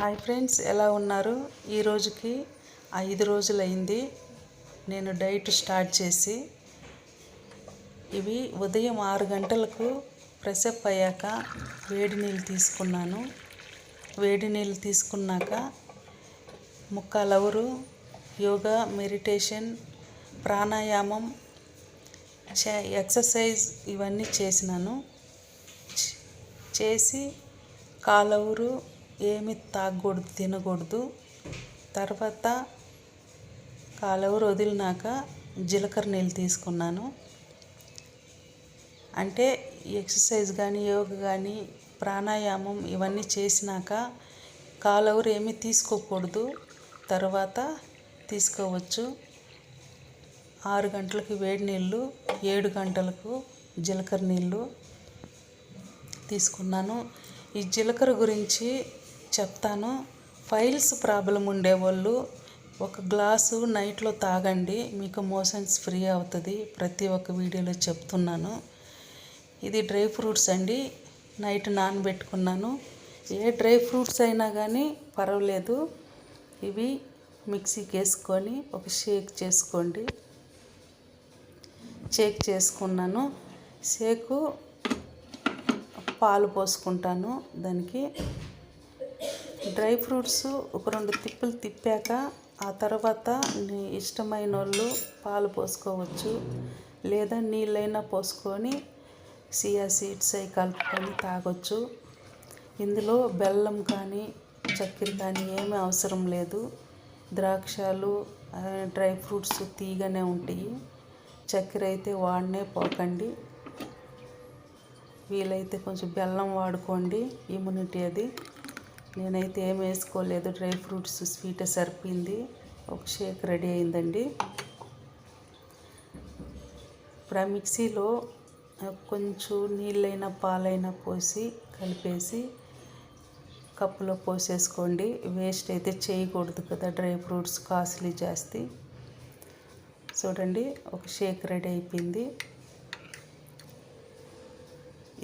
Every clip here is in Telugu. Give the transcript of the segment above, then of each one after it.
హాయ్ ఫ్రెండ్స్ ఎలా ఉన్నారు? ఈ రోజుకి ఐదు రోజులైంది. నేను డైట్ స్టార్ట్ చేసి ఇవి ఉదయం ఆరు గంటలకు ప్రెసప్ అయ్యాక వేడి నీళ్ళు తీసుకున్నాను. వేడి నీళ్ళు తీసుకున్నాక ముక్కాలవరు యోగా మెడిటేషన్ ప్రాణాయామం ఎక్సర్సైజ్ ఇవన్నీ చేసినాను. చేసి కాలవరు ఏమి తాగకూడదు తినకూడదు. తర్వాత కాలవరు వదిలినాక జీలకర్ర నీళ్ళు తీసుకున్నాను. అంటే ఎక్సర్సైజ్ కానీ యోగా కానీ ప్రాణాయామం ఇవన్నీ చేసినాక కాలవరు ఏమీ తీసుకోకూడదు. తర్వాత తీసుకోవచ్చు. ఆరు గంటలకి వేడి నీళ్ళు ఏడు గంటలకు జీలకర్ర నీళ్ళు తీసుకున్నాను. ఈ జీలకర్ర గురించి చెప్తాను. ఫైల్స్ ప్రాబ్లం ఉండేవాళ్ళు ఒక గ్లాసు నైట్లో తాగండి మీకు మోషన్స్ ఫ్రీ అవుతుంది ప్రతి ఒక్క వీడియోలో చెప్తున్నాను. ఇది డ్రై ఫ్రూట్స్ అండి నైట్ నానబెట్టుకున్నాను. ఏ డ్రై ఫ్రూట్స్ అయినా కానీ పర్వాలేదు ఇవి మిక్సీకి వేసుకొని ఒక షేక్ చేసుకోండి. షేక్ చేసుకున్నాను. షేకు పాలు పోసుకుంటాను దానికి డ్రై ఫ్రూట్స్ ఒక రెండు తిప్పులు తిప్పాక ఆ తర్వాత నీ ఇష్టమైన వాళ్ళు పాలు పోసుకోవచ్చు. లేదా నీళ్ళైనా పోసుకొని సియా సీడ్స్ అవి కలుపుకొని తాగొచ్చు. ఇందులో బెల్లం కానీ చక్కెర కానీ ఏమీ అవసరం లేదు. ద్రాక్షలు డ్రై ఫ్రూట్స్ తీగనే ఉంటాయి. చక్కెర అయితే వాడనే పోకండి. వీలైతే కొంచెం బెల్లం వాడుకోండి. ఇమ్యూనిటీ అది నేనైతే ఏం వేసుకోలేదు. డ్రై ఫ్రూట్స్ స్వీట్ సరిపోయింది. ఒక షేక్ రెడీ అయిందండి. ఇప్పుడు ఆ మిక్సీలో కొంచెం నీళ్ళైనా పాలైనా పోసి కలిపేసి కప్పులో పోసేసుకోండి. వేస్ట్ అయితే చేయకూడదు కదా. డ్రై ఫ్రూట్స్ కాస్ట్లీ జాస్తి. చూడండి ఒక షేక్ రెడీ అయిపోయింది.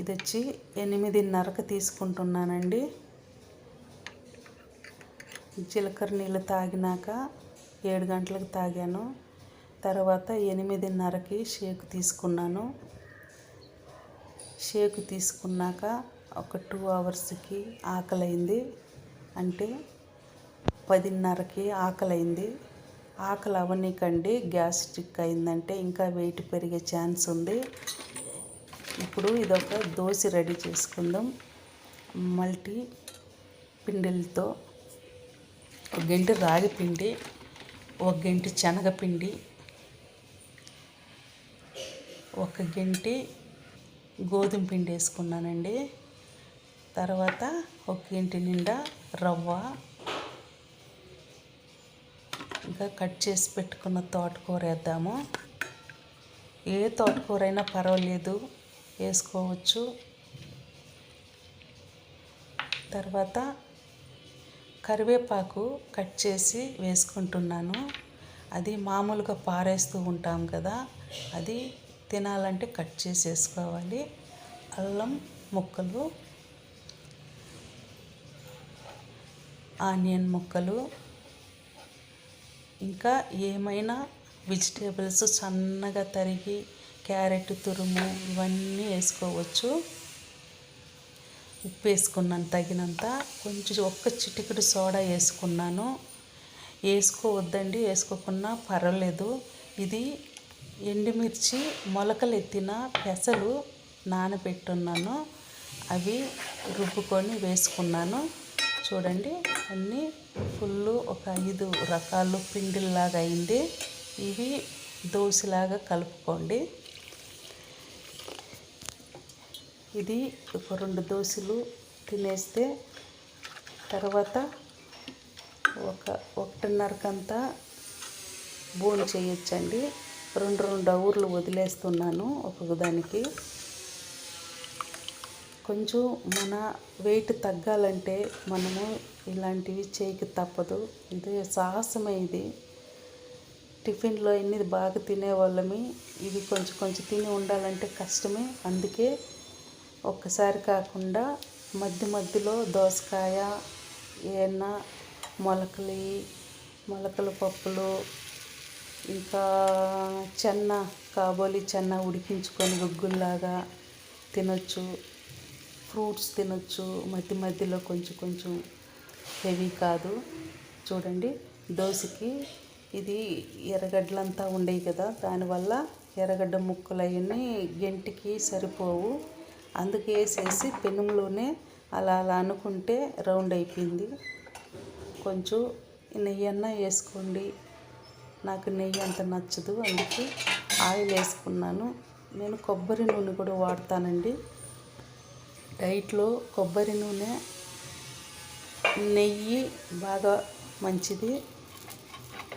ఇది వచ్చి ఎనిమిదిన్నరకు తీసుకుంటున్నానండి. జీలకర్ర నీళ్ళు తాగినాక ఏడు గంటలకు తాగాను. తర్వాత ఎనిమిదిన్నరకి షేక్ తీసుకున్నాను. షేక్ తీసుకున్నాక ఒక టూ అవర్స్కి ఆకలైంది. అంటే పదిన్నరకి ఆకలైంది. ఆకలి అవనీకండి గ్యాస్ట్రిక్ అయిందంటే ఇంకా వెయిట్ పెరిగే ఛాన్స్ ఉంది. ఇప్పుడు ఇదొక దోశ రెడీ చేసుకుందాం. మల్టీ పిండిలతో ఒక గంటి రాగి పిండి ఒక గంటి శనగపిండి ఒక గంటి గోధుమ పిండి వేసుకున్నానండి. తర్వాత ఒక గంటి నిండా రవ్వ ఇంకా కట్ చేసి పెట్టుకున్న తోటకూర వేద్దాము. ఏ తోటకూర అయినా పర్వాలేదు వేసుకోవచ్చు. తర్వాత కరివేపాకు కట్ చేసి వేసుకుంటున్నాను. అది మామూలుగా పారేస్తూ ఉంటాం కదా అది తినాలంటే కట్ చేసి వేసుకోవాలి అల్లం ముక్కలు ఆనియన్ ముక్కలు ఇంకా ఏమైనా వెజిటేబుల్స్ సన్నగా తరిగి క్యారెట్ తురుము ఇవన్నీ వేసుకోవచ్చు. ఉప్పు వేసుకున్నాను తగినంత కొంచెం ఒక్క చిటికెడు సోడా వేసుకున్నాను. వేసుకోవద్దండి వేసుకోకున్నా పర్వాలేదు. ఇది ఎండుమిర్చి మొలకలు ఎత్తిన పెసలు నానబెట్టున్నాను. అవి రుబ్బుకొని వేసుకున్నాను. చూడండి అన్నీ ఫుల్ ఒక ఐదు రకాలు పిండిల్లాగా అయింది. ఇవి దోశలాగా కలుపుకోండి. ఇది ఒక రెండు దోశలు తినేస్తే తర్వాత ఒక ఒకటిన్నరకంతా బోన్ చేయొచ్చండి. రెండు రెండు ఊర్లు వదిలేస్తున్నాను ఒక్కొక్క దానికి కొంచెం మన వెయిట్ తగ్గాలంటే మనము ఇలాంటివి చేయక తప్పదు. ఇది సాహసమే ఇది టిఫిన్లో ఎన్ని బాగా తినేవాళ్ళమి ఇవి కొంచెం కొంచెం తిని ఉండాలంటే కష్టమే. అందుకే ఒక్కసారి కాకుండా మధ్య మధ్యలో దోసకాయ ఏమన్నా మొలకలు మొలకల పప్పులు ఇంకా చెన్న కాబోలి చెన్న ఉడికించుకొని గుగ్గుల్లాగా తినొచ్చు. ఫ్రూట్స్ తినొచ్చు. మధ్య మధ్యలో కొంచెం కొంచెం హెవీ కాదు. చూడండి దోశకి ఇది ఎర్రగడ్డలంతా ఉండేవి కదా దానివల్ల ఎర్రగడ్డ ముక్కలు అవన్నీ గెంటికి సరిపోవు. అందుకే వేసేసి పెనంలోనే అలా అలా అనుకుంటే రౌండ్ అయిపోయింది. కొంచెం నెయ్యి అన్న వేసుకోండి. నాకు నెయ్యి అంత నచ్చదు అందుకే ఆయిల్ వేసుకున్నాను. నేను కొబ్బరి నూనె కూడా వాడతానండి. డైట్లో కొబ్బరి నూనె నెయ్యి బాగా మంచిది.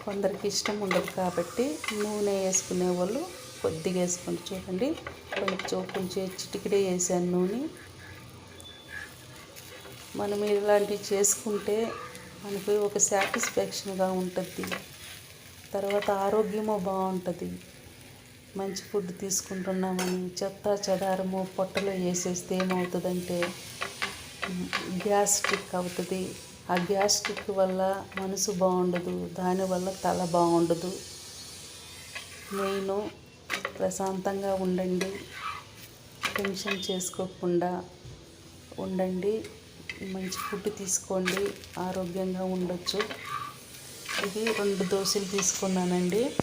కొందరికి ఇష్టం ఉండదు కాబట్టి నూనె వేసుకునే వాళ్ళు కొద్దిగా వేసుకొని చూడండి. కొంచెం కొంచెం చిటికిడే వేసాను నూనె. మనం ఇలాంటివి చేసుకుంటే మనకి ఒక సాటిస్ఫాక్షన్గా ఉంటుంది. తర్వాత ఆరోగ్యము బాగుంటుంది. మంచి ఫుడ్ తీసుకుంటున్నామని చెత్త చెదారము పొట్టలో వేసేస్తే ఏమవుతుందంటే గ్యాస్ట్రిక్ అవుతుంది. ఆ గ్యాస్ట్రిక్ వల్ల మనసు బాగుండదు. దానివల్ల తల బాగుండదు. మెయిన్ ప్రశాంతంగా ఉండండి. టెన్షన్ చేసుకోకుండా ఉండండి. మంచి ఫుడ్ తీసుకోండి. ఆరోగ్యంగా ఉండొచ్చు. ఇది రెండు దోశలు తీసుకున్నానండి.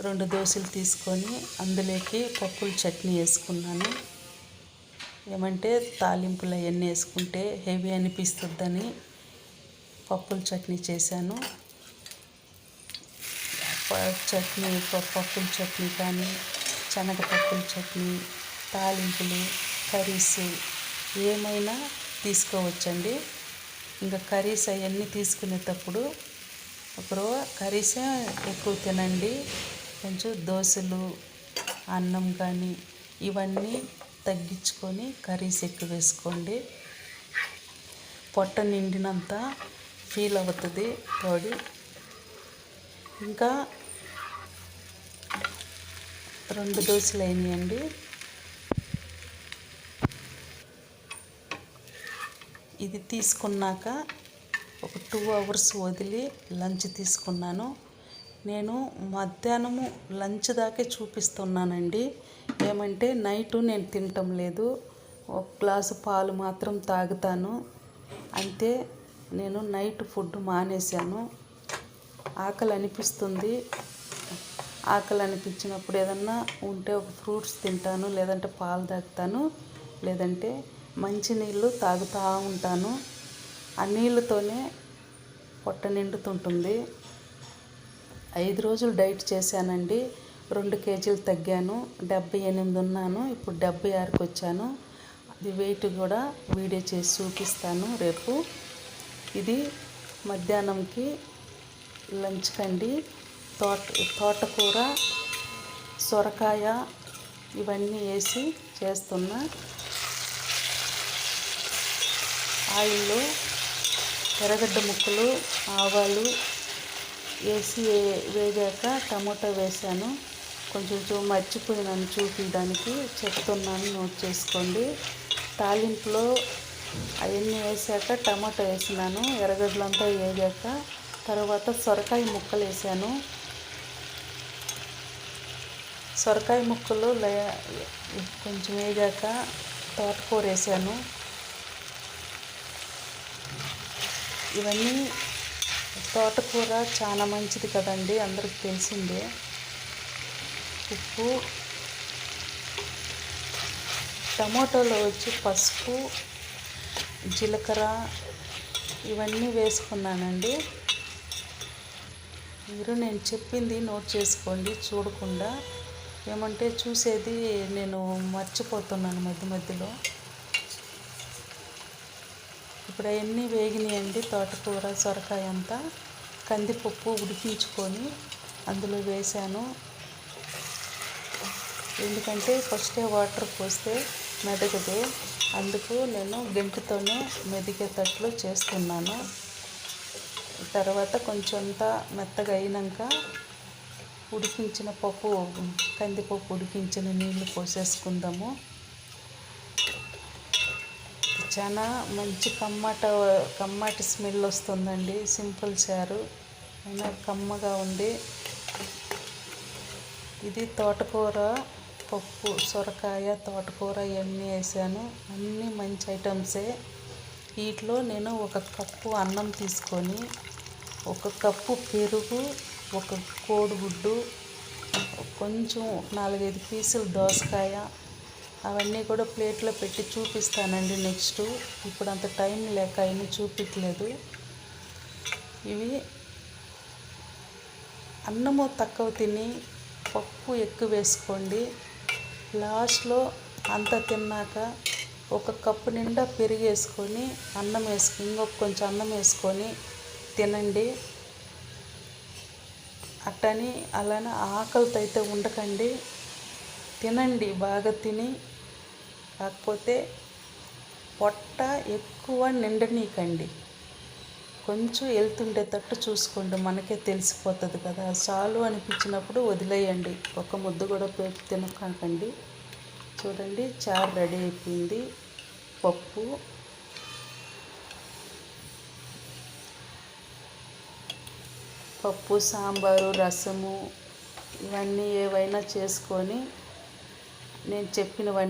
రెండు దోశలు తీసుకొని అందులోకి పప్పుల చట్నీ వేసుకున్నాను. ఏమంటే తాలింపులు అవన్నీ వేసుకుంటే హెవీ అనిపిస్తుందని పప్పుల చట్నీ చేశాను. చట్నీ పప్పుల చట్నీ కానీ శనగపప్పుల చట్నీ తాలింపులు కర్రీస్ ఏమైనా తీసుకోవచ్చండి. ఇంకా కర్రీస్ అవన్నీ తీసుకునేటప్పుడు ఒకరు కర్రీసే ఎక్కువ తినండి. కొంచెం దోశలు అన్నం కానీ ఇవన్నీ తగ్గించుకొని కర్రీస్ ఎక్కువ వేసుకోండి. పొట్ట నిండినంత ఫీల్ అవుతుంది బాడీ ఇంకా రెండు దోశలు అయినాయండి. ఇది తీసుకున్నాక ఒక టూ అవర్స్ వదిలి లంచ్ తీసుకున్నాను. నేను మధ్యాహ్నము లంచ్ దాకే చూపిస్తున్నానండి. ఏమంటే నైట్ నేను తినటం లేదు. ఒక గ్లాసు పాలు మాత్రం తాగుతాను. అంతే నేను నైట్ ఫుడ్ మానేశాను. ఆకలి అనిపిస్తుంది. ఆకలి అనిపించినప్పుడు ఏదన్నా ఉంటే ఒక ఫ్రూట్స్ తింటాను లేదంటే పాలు తాగుతాను లేదంటే మంచినీళ్ళు తాగుతూ ఉంటాను. ఆ నీళ్ళతోనే పొట్ట నిండుతుంటుంది. ఐదు రోజులు డైట్ చేశానండి. రెండు కేజీలు తగ్గాను. డెబ్బై ఎనిమిది ఉన్నాను. ఇప్పుడు డెబ్బై ఆరుకు వచ్చాను. అది వెయిట్ కూడా వీడియో చేసి చూపిస్తాను రేపు. ఇది మధ్యాహ్నంకి లంచ్ కండి తోట తోటకూర సొరకాయ ఇవన్నీ వేసి చేస్తున్నా. ఆయిల్లో ఎర్రగడ్డ ముక్కలు ఆవాలు వేసి వేగాక టమోటా వేసాను. కొంచెం మర్చిపోయినాను చూపించడానికి. చెప్తున్నాను నోట్ చేసుకోండి. తాలింపులో అవన్నీ వేసాక టమాటా వేసినాను. ఎర్రగడ్డలంతా వేగాక తర్వాత సొరకాయ ముక్కలు వేసాను. సొరకాయ ముక్కలు కొంచెం వేగాక తోటకూర వేసాను. ఇవన్నీ తోటకూర చాలా మంచిది కదండి అందరికి తెలిసిందే. ఉప్పు టమాటోలో వచ్చి పసుపు జీలకర్ర ఇవన్నీ వేసుకున్నానండి. మీరు నేను చెప్పింది నోట్ చేసుకోండి చూడకుండా. ఏమంటే చూసేది నేను మర్చిపోతున్నాను మధ్య మధ్యలో. ఇప్పుడు అవన్నీ వేగినాయండి తోటకూర సొరకాయ అంతా. కందిపప్పు ఉడికించుకొని అందులో వేసాను ఎందుకంటే ఫస్టే వాటర్ పోస్తే మెదగదు. అందుకు నేను గంటితోనే మెదిగేటట్లు చేస్తున్నాను. తర్వాత కొంచెంత మెత్తగా అయినాక ఉడికించిన పప్పు కందిపప్పు ఉడికించిన నీళ్ళు పోసేసుకుందాము. చాలా మంచి కమ్మట కమ్మటి స్మెల్ వస్తుందండి. సింపుల్ చారు. అయినా కమ్మగా ఉంది. ఇది తోటకూర పప్పు సొరకాయ తోటకూర ఇవన్నీ వేసాను. అన్నీ మంచి ఐటమ్సే. వీటిలో నేను ఒక కప్పు అన్నం తీసుకొని ఒక కప్పు పెరుగు ఒక కోడిగుడ్డు కొంచెం నాలుగైదు పీసులు దోసకాయ అవన్నీ కూడా ప్లేట్లో పెట్టి చూపిస్తానండి నెక్స్ట్. ఇప్పుడు అంత టైం లేక అవన్నీ చూపించలేదు ఇవి అన్నము తక్కువ తిని పప్పు ఎక్కువ వేసుకోండి. లాస్ట్లో అంత తిన్నాక ఒక కప్పు నిండా పెరిగేసుకొని అన్నం వేసుకొని ఇంకొక కొంచెం అన్నం వేసుకొని తినండి. అట్టని అలానే ఆకలితో అయితే ఉండకండి. తినండి బాగా తిని. కాకపోతే పొట్ట ఎక్కువ నిండనీకండి కొంచెం వెళ్తుండేటట్టు చూసుకోండి మనకే తెలిసిపోతుంది కదా. చాలు అనిపించినప్పుడు వదిలేయండి. ఒక ముద్ద కూడా పెట్టి తినకండి. చూడండి చారు రెడీ అయిపోయింది. పప్పు పప్పు సాంబారు రసము ఇవన్నీ ఏవైనా చేసుకొని నేను చెప్పినవన్నీ